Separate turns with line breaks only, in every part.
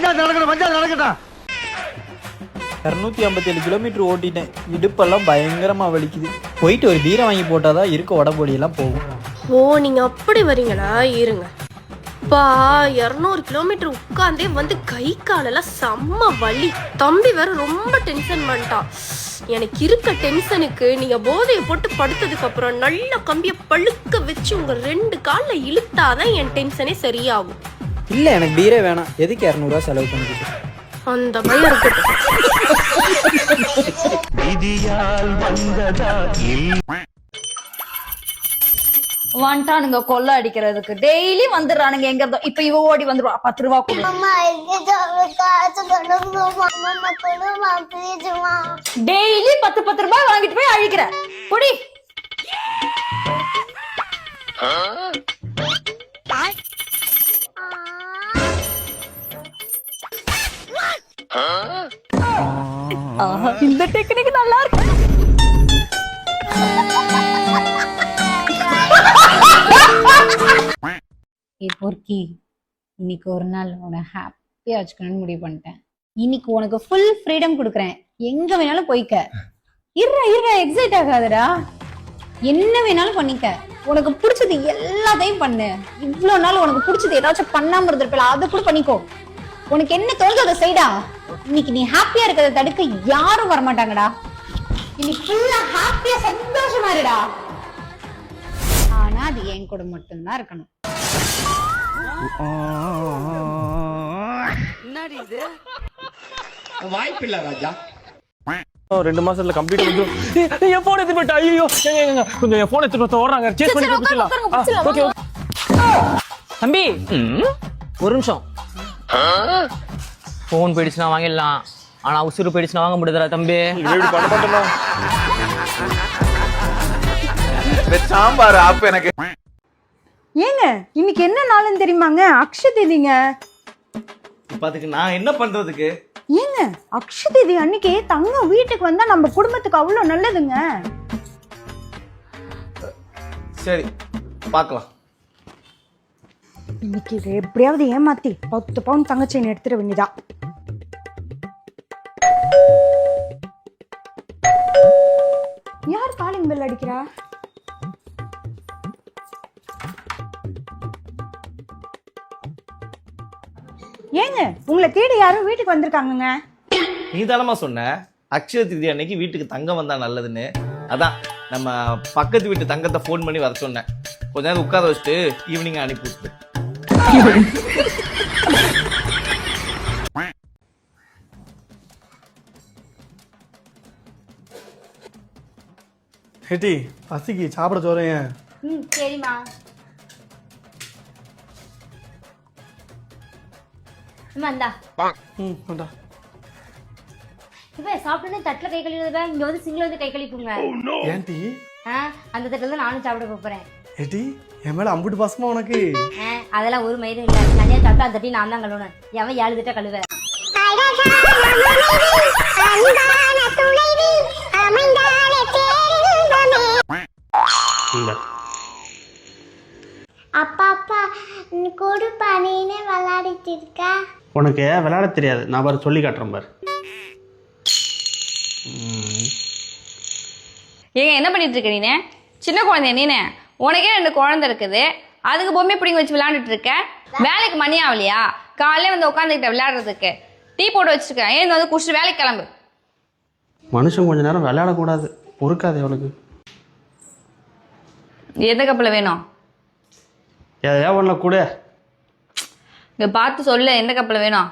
பஞ்சாயத்து நடக்கணும் பஞ்சாயத்து நடக்கட்டும்.
இரநூத்தி ஐம்பத்தேழு கிலோமீட்டர் ஓட்டிட்டேன். இடுப்பெல்லாம் பயங்கரமா வலிக்குது. போயிட்டு ஒரு பீரை வாங்கி போட்டாதான் இருக்க உடம்பொலியெல்லாம் போகும்.
ஓ நீங்க அப்படி வரீங்களா? இருங்க. பா இரநூறு கிலோமீட்டர் உட்காந்தே வந்து கை காலெல்லாம் செம்ம வலி. தம்பி வேற ரொம்ப டென்ஷன் பண்ணிட்டான். எனக்கு இருக்க டென்ஷனுக்கு நீங்க போதையை போட்டு படுத்ததுக்கு அப்புறம் நல்ல கம்பிய பழுக்க வச்சு உங்க ரெண்டு கால்ல இழுத்தாதான் என் டென்ஷனே சரியாகும்.
இல்லை எனக்கு பீரே வேணாம். எதுக்கு இரநூறுவா செலவு பண்ணிக்கிட்டு?
அந்த இருக்கட்டும்
வந்துட்டானுங்க கொள்ள அடிக்கிறதுக்கு. டெய்லி வந்துடுறானுங்க எங்க இருந்தோ இப்ப இவ ஓடி வந்துருவா. பத்து ரூபா கொடு. டெய்லி பத்து பத்து ரூபாய் வாங்கிட்டு போய் அழிக்கிற. குடி. இந்த டெக்னிக் நல்லா இருக்கு
ஏ பொறுக்கி இன்னைக்கு ஒரு நாள் உன்னை ஹாப்பியா வச்சுக்கணும்னு முடிவு பண்ணிட்டேன். இன்னைக்கு உனக்கு ஃபுல் ஃப்ரீடம் கொடுக்குறேன். எங்க வேணாலும் போய்க்க. இருடா இருடா எக்ஸைட் ஆகாதடா. என்ன வேணாலும் பண்ணிக்க. உனக்கு பிடிச்சது எல்லாத்தையும் பண்ணு. இவ்வளவு நாள் உனக்கு பிடிச்சது ஏதாச்சும் பண்ணாம இருந்திருப்பல அதை கூட பண்ணிக்கோ. உனக்கு என்ன தோணுதோ அதை செய்டா. இன்னைக்கு நீ ஹாப்பியா இருக்கிறத தடுக்க யாரும் வரமாட்டாங்கடா. இன்னைக்கு ஃபுல்லா ஹாப்பியா சந்தோஷமா இருடா. ஆனா அது என் கூட மட்டும்தான் இருக்கணும்.
ரெண்டு மாசத்துல கம்ப்ளீட் வந்துரும் என் போன் எடுத்து போயிட்டா. ஐயோ ஏங்க, ஏங்க, கொஞ்சம் என் போன் எடுத்து போய் ஓடுறாங்க. சேஸ் பண்ணி பிடிச்சிடலாம் ஓகே
தம்பி ஒரு நிமிஷம். ஃபோன் போயிடுச்சுன்னா வாங்கிடலாம். ஆனா உசுறு போயிடுச்சுன்னா வாங்க முடியாதுடா தம்பி.
சாம்பார் ஆப்பு எனக்கு.
ஏங்க இன்னைக்கு என்ன நாளுன்னு தெரியுமாங்க? அக்ஷய தேதிங்க
இப்ப அதுக்கு நான் என்ன பண்றதுக்கு?
ஏங்க அக்ஷய தேதி அன்னைக்கு தங்கம் வீட்டுக்கு வந்தா நம்ம குடும்பத்துக்கு அவ்வளவு நல்லதுங்க.
சரி பார்க்கலாம்.
இன்னைக்கு இதை எப்படியாவது ஏமாத்தி பத்து பவுன் தங்கச்செயின் எடுத்துட வேண்டியதா? பெல் அடிக்கிறா? ஏங்க உங்களை தேடி யாரும் வீட்டுக்கு வந்திருக்காங்கங்க.
நீ தானமா சொன்ன? அக்ஷய திதி அன்னைக்கு வீட்டுக்கு தங்கம் வந்தா நல்லதுன்னு. அதான் நம்ம பக்கத்து வீட்டு தங்கத்தை ஃபோன் பண்ணி வர சொன்னேன். கொஞ்ச நேரம் உட்கார வச்சுட்டு ஈவினிங் அனுப்பி விட்டு
ஹெட்டி பசிக்கு சாப்பிட சோறேன்
ம் சரிம்மா. அம்மா இந்தா.
ம்
இப்ப சாப்பிட்டு தட்டுல கை கழுவுறதா இங்க வந்து சிங்கிள் வந்து கை கழிப்புங்க
ஏன்டி?
ஆ, அந்த தட்டுல தான் நானும் சாப்பிட
என் மேல அம்புட்டு பாசமா உனக்கு?
அதெல்லாம் ஒரு மயிரும் இல்ல. தனியா சாப்பிட்டா அந்த தட்டி நான் தான் கழுவுனேன் எவன் ஏழு தட்டா கழுவ
அன்பான துணைவி அமைந்தாலே பேரின்பமே அப்பா அப்பா கொடுப்பா நீனே விளையாடிட்டு இருக்க.
உனக்கு விளையாட தெரியாது. நான் பாரு சொல்லி காட்டுறேன் பாரு.
ஏங்க என்ன பண்ணிட்டு இருக்க நீனே? சின்ன குழந்தை நீனே? உனக்கே ரெண்டு குழந்தை இருக்குது. அதுக்கு பொம்மை பிடிங்க வச்சு விளையாண்டுட்டு இருக்க. வேலைக்கு மணி ஆகலையா? காலையில வந்து உட்காந்துக்கிட்ட விளையாடுறதுக்கு. டீ போட்டு வச்சிருக்கேன் ஏன் வந்து குடிச்சிட்டு வேலைக்கு கிளம்பு.
மனுஷன் கொஞ்ச நேரம் விளையாடக்கூடாது. பொறுக்காது அவளுக்கு.
எந்த கப்பில் வேணும்?
எதையா ஒன்றும் கூட.
இங்க பார்த்து சொல்லு எந்த கப்பில் வேணும்?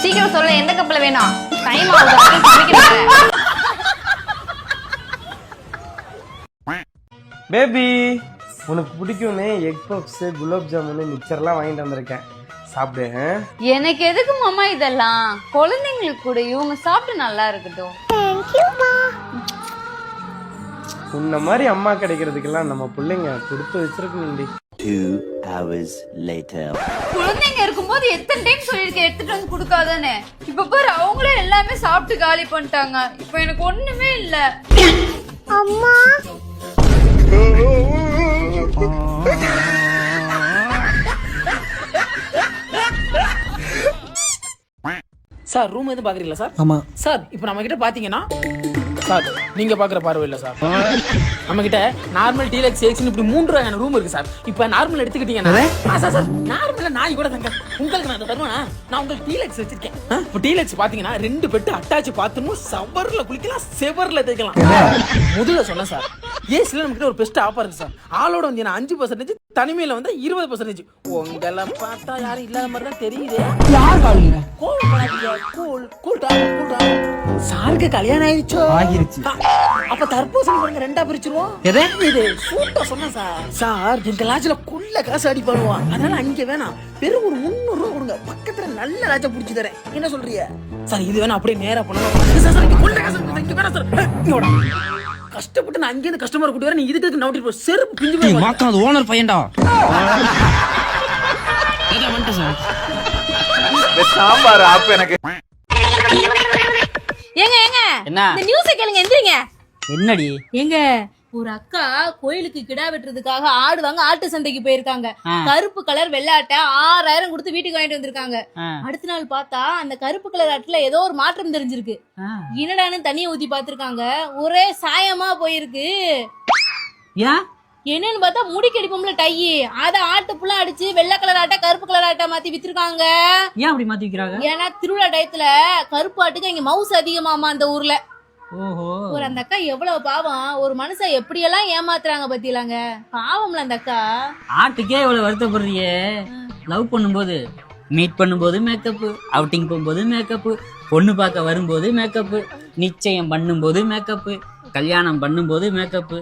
சீக்கிரம் சொல்லு எந்த கப்பில் வேணும்? டைம் ஆகுது
பேபி உனக்கு பிடிக்கும்னு எக் பப்ஸ் குலாப் ஜாமுன் மிக்சர்லாம் வாங்கிட்டு வந்திருக்கேன். சாப்பிடு?
எனக்கு எதுக்கு மாமா இதெல்லாம்? குழந்தைங்களுக்கு கூட இவங்க சாப்பிட்டு நல்லா இருக்கட்டும்.
உன்ன மாதிரி அம்மா கிடைக்கிறதுக்கெல்லாம் நம்ம பிள்ளைங்க கொடுத்து வச்சிருக்கணும்டி.
குழந்தைங்க இருக்கும்போது எத்தனை டைம் சொல்லியிருக்கேன்? எடுத்துட்டு வந்து கொடுக்காதன்னு. இப்ப பாரு அவங்களே எல்லாமே சாப்பிட்டு காலி பண்ணிட்டாங்க. இப்ப எனக்கு ஒண்ணுமே இல்ல.
அம்மா.
சார் ரூம் எதுவும் பாக்குறீங்களா சார்?
ஆமா.
சார் இப்போ நம்ம கிட்ட பாத்தீங்கன்னா சார் நீங்க பாக்குற பார்வை இல்ல சார். நம்ம கிட்ட நார்மல் டீலக்ஸ் எக்ஸ்னு இப்படி மூன்று வகையான ரூம் இருக்கு சார். இப்போ நார்மல் எடுத்துக்கிட்டீங்கன்னா சார் சார் நார்மலா நாய் கூட தங்க. உங்களுக்கு நான் தருவேனா? நான் உங்களுக்கு டீலக்ஸ் வச்சிருக்கேன். இப்போ டீலக்ஸ் பாத்தீங்கன்னா ரெண்டு பெட் அட்டாச் பாத்ரூம் சவர்ல குளிக்கலாம் செவர்ல தேய்க்கலாம். முதல்ல சொன்னேன் சார். ஏசில நம்ம கிட்ட ஒரு பெஸ்ட் ஆஃபர் இருக்கு சார். ஆளோட வந்து அஞ்சு பர்சன்டேஜ் தனிமையில வந்து இருபது பர்சன்டேஜ் உங்களை பார்த்தா யாரும் இல்லாத மாதிரி தான் தெரியுது.
யார் காலுங்க?
கூல் கூல் சாருக்கு கல்யாணம் ஆயிடுச்சோ?
ஆகிருச்சு.
அப்ப தர்பூசணி பாருங்க ரெண்டா பிரிச்சிருவோம்.
எது?
இது சூட்டா சொன்னேன் சார். சார் எங்க லாட்ஜ்ல குள்ள காசு அடி பண்ணுவான். அதனால அங்க வேணாம். வெறும் ஒரு முந்நூறு ரூபா கொடுங்க. பக்கத்துல நல்ல லாட்ஜ புடிச்சு தரேன். என்ன சொல்றீங்க? சார் இது வேணா அப்படியே நேரா பண்ணுவோம் சார் சார் இங்க கொள்ள காசு இங்க வேணாம் சார். இங்க. கஷ்டப்பட்டு நான் அங்கேருந்து கஸ்டமர் கூட்டி வரேன். நீ இதுக்கு நவுட்டி போ. செருப்பு பிஞ்சு போய்
மாக்கா அது ஓனர் பையன்டா.
சாம்பார் ஆப்பு எனக்கு.
ஏங்க ஏங்க.
என்ன?
இந்த நியூஸை கேளுங்க எந்திரிங்க.
என்னடி?
ஏங்க ஒரு அக்கா கோயிலுக்கு கிடா வெட்டுறதுக்காக ஆடு வாங்க ஆட்டு சந்தைக்கு போயிருக்காங்க. கருப்பு கலர் வெள்ளாட்டை ஆறாயிரம் கொடுத்து வீட்டுக்கு வாங்கிட்டு வந்திருக்காங்க. அடுத்த நாள் பார்த்தா அந்த கருப்பு கலர் ஆட்டுல ஏதோ ஒரு மாற்றம் தெரிஞ்சிருக்கு. என்னடான்னு தண்ணியை ஊத்தி பாத்திருக்காங்க ஒரே சாயமா போயிருக்கு.
ஏன்
என்னன்னு பார்த்தா முடி கடிப்போம்ல டை. அத ஆட்டு புள்ள அடிச்சு வெள்ளை கலர் ஆட்டை கருப்பு கலர் ஆட்டை மாத்தி வித்திருக்காங்க.
ஏன் அப்படி மாத்தி வைக்கிறாங்க?
ஏன்னா திருவிழா டயத்துல கருப்பு ஆட்டுக்கு இங்க மவுஸ் அதிகமாமா அந்த ஊர்ல. ஒரு அந்த அக்கா எவ்வளவு பாவம்? ஒரு மனுஷன் எப்படியெல்லாம் ஏமாத்துறாங்க பத்திலாங்க? பாவம்ல அந்த அக்கா.
ஆட்டுக்கே இவ்வளவு வருத்தப்படுறியே? லவ் பண்ணும்போது மீட் பண்ணும்போது மேக்கப்பு அவுட்டிங் போகும்போது மேக்கப்பு பொண்ணு பார்க்க வரும்போது மேக்கப்பு நிச்சயம் பண்ணும்போது மேக்கப்பு கல்யாணம் பண்ணும்போது மேக்கப்பு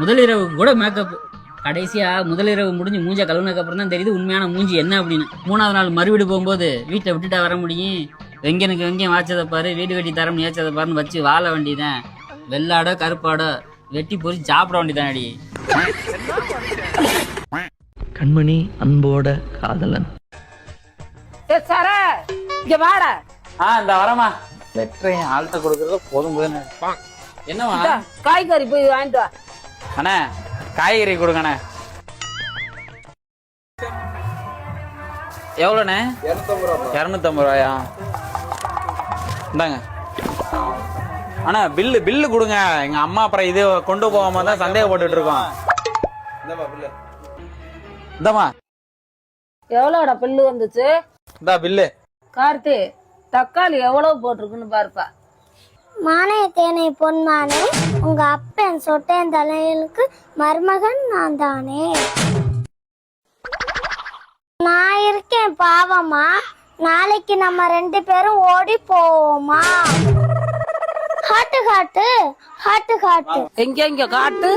முதலிரவு கூட மேக்கப்பு கடைசியா முதலிரவு முடிஞ்சு மூஞ்ச கழுவுனதுக்கு அப்புறம் தான் தெரியுது உண்மையான மூஞ்சி என்ன அப்படின்னு. மூணாவது நாள் மறுவீடு போகும்போது வீட்டை விட்டுட்டா வர முடியும். வெங்கனுக்கு வெங்கம் வாய்ச்சதை பாரு வீடு வெட்டி தரம் ஏச்சதை பாருன்னு வச்சு வாழ வேண்டியதான் வெள்ளாடோ கருப்பாடோ வெட்டி பொறிச்சு சாப்பிட வேண்டியதான் அடி
கண்மணி அன்போட காதலன்.
இங்க வாடா.
ஆ இந்த வரமா லெட்டரையும் ஆள்கிட்ட கொடுக்கறது போதும் போதும். என்னவா
காய்கறி போய் வாங்கிட்டு வா.
அண்ணா காய்கறி கொடுங்கண்ணே. எவ்வளோண்ணே? இரநூத்தம்பது ரூபாயா? இந்தாங்க. அண்ணா பில்லு பில்லு கொடுங்க. எங்க அம்மா அப்புறம் இது கொண்டு போகாம தான் சந்தேகப்பட்டுட்டு இருக்கோம் இந்தம்மா.
எவ்வளோடா பில்லு வந்துச்சு?
இந்தா பில்லு
கார்த்தி தக்காளி எவ்வளவு போட்டிருக்குன்னு பாருப்பா.
மானே தேனை பொன்மானே உங்க அப்பன் சொட்டேன் தலைகளுக்கு மருமகன் நான் தானே. நான் இருக்கேன் பாவமா நாளைக்கு நம்ம ரெண்டு பேரும் ஓடி போவோமா? ஹாட்டு ஹாட்டு ஹாட்டு ஹாட்டு
எங்க எங்க காட்டு?